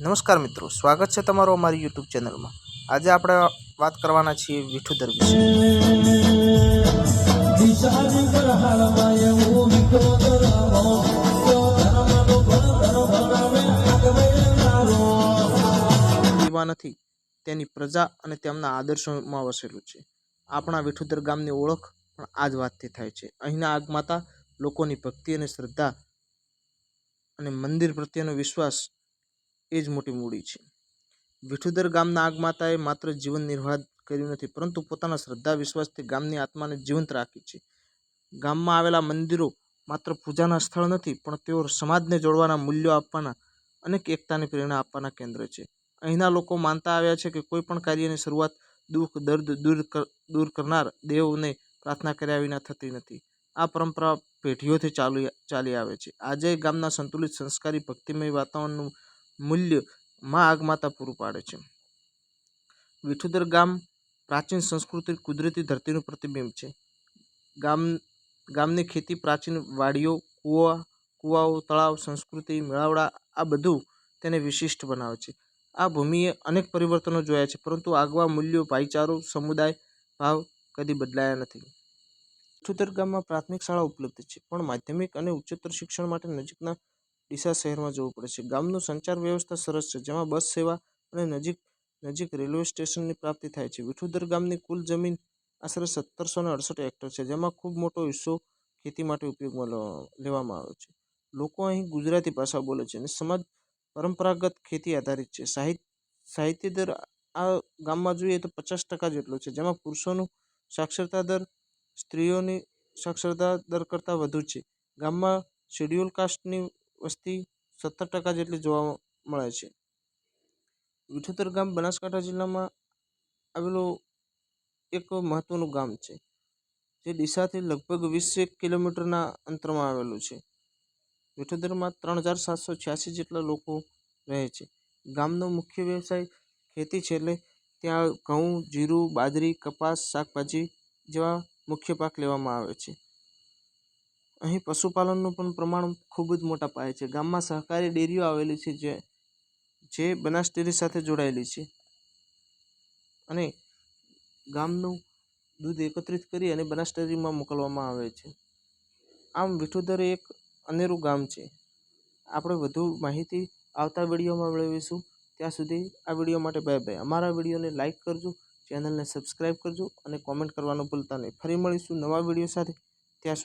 નમસ્કાર મિત્રો, સ્વાગત છે તમારું અમારી યુટ્યુબ ચેનલમાં. આજે આપણે વાત કરવાના છીએ વિઠુદર વિશે. નથી, તેની પ્રજા અને તેમના આદર્શોમાં વસેલું છે. આપણા વિઠુદર ગામની ઓળખ પણ આ જ વાતથી થાય છે. અહીંના આગમાતા લોકોની ભક્તિ અને શ્રદ્ધા અને મંદિર પ્રત્યેનો વિશ્વાસ એ જ મોટી મૂડી છે. વિઠુદર ગામના આગમાતાએ માત્ર જીવન નિર્વાહ કર્યું નથી, પરંતુ પોતાના શ્રદ્ધા, વિશ્વાસથી ગામની આત્માને જીવંત રાખી છે. ગામમાં આવેલા મંદિરો માત્ર પૂજાના સ્થળ નથી, પણ તેઓ સમાજને જોડવાના મૂલ્યો આપવાના અનેક એકતાની પ્રેરણા આપવાના કેન્દ્ર છે. અહીંના લોકો માનતા આવ્યા છે કે કોઈ પણ કાર્યની શરૂઆત દુઃખ, દર્દ દૂર દૂર કરનાર દેવને પ્રાર્થના કર્યા વિના થતી નથી. આ પરંપરા પેઢીઓથી ચાલુ, ચાલી આવે છે. આજે ગામના સંતુલિત સંસ્કારી ભક્તિમય વાતાવરણનું મૂલ્યમાં આગમાતા પૂરું પાડે છે. વિઠુદર ગામ પ્રાચીન સંસ્કૃતિ કુદરતી ધરતીનું પ્રતિબિંબ છે. ગામ, ગામની ખેતી પ્રાચીન વાડીઓ, કૂવા, કૂવાઓ, તળાવ, સંસ્કૃતિ, મેળાવડા આ બધું તેને વિશિષ્ટ બનાવે છે. આ ભૂમિએ અનેક પરિવર્તનો જોયા છે, પરંતુ આગવા મૂલ્યો, ભાઈચારો, સમુદાય, ભાવ કદી બદલાયા નથી. વિઠુદર ગામમાં પ્રાથમિક શાળા ઉપલબ્ધ છે, પણ માધ્યમિક અને ઉચ્ચતર શિક્ષણ માટે નજીકના ડીસા શહેરમાં જવું પડે છે. ગામનું સંચાર વ્યવસ્થા સરસ છે, જેમાં બસ સેવા અને નજીક નજીક રેલવે સ્ટેશનની પ્રાપ્તિ થાય છે. વિઠુદર ગામની કુલ જમીન આશરે સત્તરસો ને અડસઠ હેક્ટર છે, જેમાં ખૂબ મોટો હિસ્સો ખેતી માટે ઉપયોગમાં લેવામાં આવે છે. લોકો અહીં ગુજરાતી ભાષા બોલે છે અને સમાજ પરંપરાગત ખેતી આધારિત છે. સાહિત્ય સાહિત્ય દર આ ગામમાં જોઈએ તો પચાસ ટકા જેટલો છે, જેમાં પુરુષોનું સાક્ષરતા દર, સ્ત્રીઓની સાક્ષરતા દર કરતાં વધુ છે. ગામમાં શેડ્યુલ કાસ્ટની વસ્તી સત્તર ટકા જેટલી જોવા મળે છે. વિઠોતર ગામ બનાસકાંઠા જિલ્લામાં આવેલું એક મહત્વનું ગામ છે, જે ડીસાથી લગભગ વીસ કિલોમીટરના અંતરમાં આવેલું છે. વિઠોદરમાં ત્રણ હજાર સાતસો છ્યાસી જેટલા લોકો રહે છે. ગામનો મુખ્ય વ્યવસાય ખેતી છે એટલે ત્યાં ઘઉં, જીરું, બાજરી, કપાસ, શાકભાજી જેવા મુખ્ય પાક લેવામાં આવે છે. અહીં પશુપાલનનું પણ પ્રમાણ ખૂબ જ મોટા પાયે છે. ગામમાં સહકારી ડેરીઓ આવેલી છે જે જે બનાસ ડેરી સાથે જોડાયેલી છે. અને ગામનું દૂધ એકત્રિત કરી અને બનાસ ડેરીમાં મોકલવામાં આવે છે. આમ વિઠોદર એક અનેરું ગામ છે. આપણે વધુ માહિતી આવતા વિડીયોમાં મેળવીશું. ત્યાં સુધી આ વીડિયો માટે બાય બાય અમારા વિડીયોને લાઇક કરજો, ચેનલને સબસ્ક્રાઈબ કરજો અને કોમેન્ટ કરવાનું ભૂલતા નહીં. ફરી મળીશું નવા વીડિયો સાથે. ત્યાં સુધી